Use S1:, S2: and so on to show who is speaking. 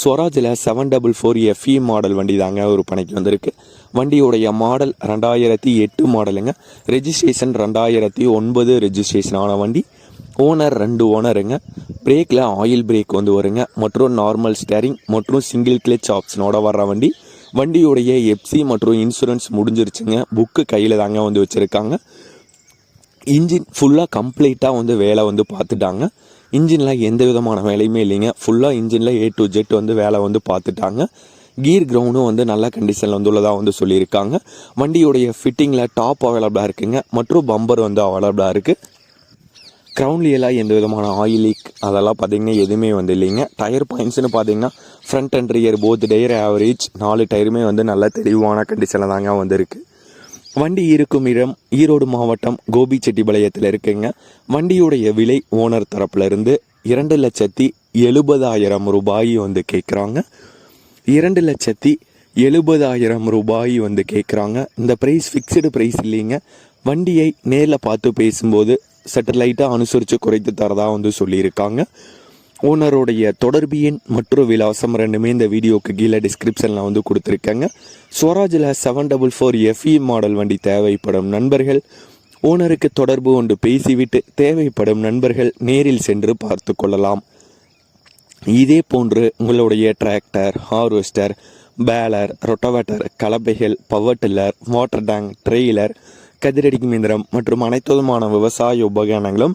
S1: ஸ்வராஜில் seven double four FE model வண்டி தாங்க ஒரு பணிக்கு வந்திருக்கு. வண்டியுடைய மாடல் ரெண்டாயிரத்தி எட்டு மாடலுங்க ரெஜிஸ்ட்ரேஷன் ரெண்டாயிரத்தி ஒன்பது ரெஜிஸ்ட்ரேஷன் ஆன வண்டி. ஓனர் ரெண்டு ஓனருங்க பிரேக்கில் ஆயில் பிரேக் வந்து வருங்க. மற்றும் நார்மல் ஸ்டேரிங் மற்றும் சிங்கிள் கிளச் ஆப்ஷனோட வர்ற வண்டி. வண்டியுடைய எப்சி மற்றும் இன்சூரன்ஸ் முடிஞ்சிருச்சுங்க. புக்கு கையில் தாங்க வந்து வச்சுருக்காங்க. இன்ஜின் ஃபுல்லாக கம்ப்ளீட்டாக வந்து வேலை வந்து பார்த்துட்டாங்க. இன்ஜினில் எந்த விதமான வேலையுமே இல்லைங்க. ஃபுல்லாக இன்ஜினில் ஏ டு ஜெட் வந்து வேலை வந்து பார்த்துட்டாங்க. கீர் கிரவுண்டும் வந்து நல்ல கண்டிஷனில் வந்து உள்ளதாக வந்து சொல்லியிருக்காங்க. வண்டியுடைய ஃபிட்டிங்கில் டாப் அவைலபிளாக இருக்குங்க. மற்றும் பம்பர் வந்து அவைலபிளாக இருக்குது க்ரௌண்ட்லியெல்லாம் எந்த விதமான ஆயில் லீக் அதெல்லாம் பார்த்தீங்கன்னா எதுவுமே வந்து இல்லைங்க. டயர் பாயிண்ட்ஸ்னு பார்த்தீங்கன்னா front and rear both tyre average நாலு டயருமே வந்து நல்ல தெளிவான கண்டிஷனில் தாங்க வந்திருக்கு. வண்டி இருக்கும் இடம் ஈரோடு மாவட்டம் கோபிச்செட்டிபாளையத்தில் இருக்குங்க. வண்டியுடைய விலை ஓனர் தரப்புலருந்து இரண்டு லட்சத்தி எழுபதாயிரம் ரூபாய் வந்து கேட்குறாங்க. இரண்டு லட்சத்தி எழுபதாயிரம் ரூபாய் வந்து கேட்குறாங்க. இந்த ப்ரைஸ் ஃபிக்ஸ்டு ப்ரைஸ் இல்லைங்க. வண்டியை நேரில் பார்த்து பேசும்போது சட்டலைட்டாக அனுசரித்து குறைத்து தரதாக வந்து சொல்லியிருக்காங்க. ஓனருடைய தொடர்பு எண் மற்றும் விலாசம் ரெண்டுமே இந்த வீடியோக்கு கீழே டிஸ்கிரிப்ஷனில் வந்து கொடுத்துருக்கேங்க. ஸ்வராஜில் seven double four FE model வண்டி தேவைப்படும் நண்பர்கள் ஓனருக்கு தொடர்பு கொண்டு பேசிவிட்டு தேவைப்படும் நண்பர்கள் நேரில் சென்று பார்த்து கொள்ளலாம். இதே போன்று உங்களுடைய tractor harvester baler rotavator கலப்பைகள் power tiller water tank trailer கதிரடிக்கும் இயந்திரம் மற்றும் அனைத்து விதமான விவசாய உபகரணங்களும்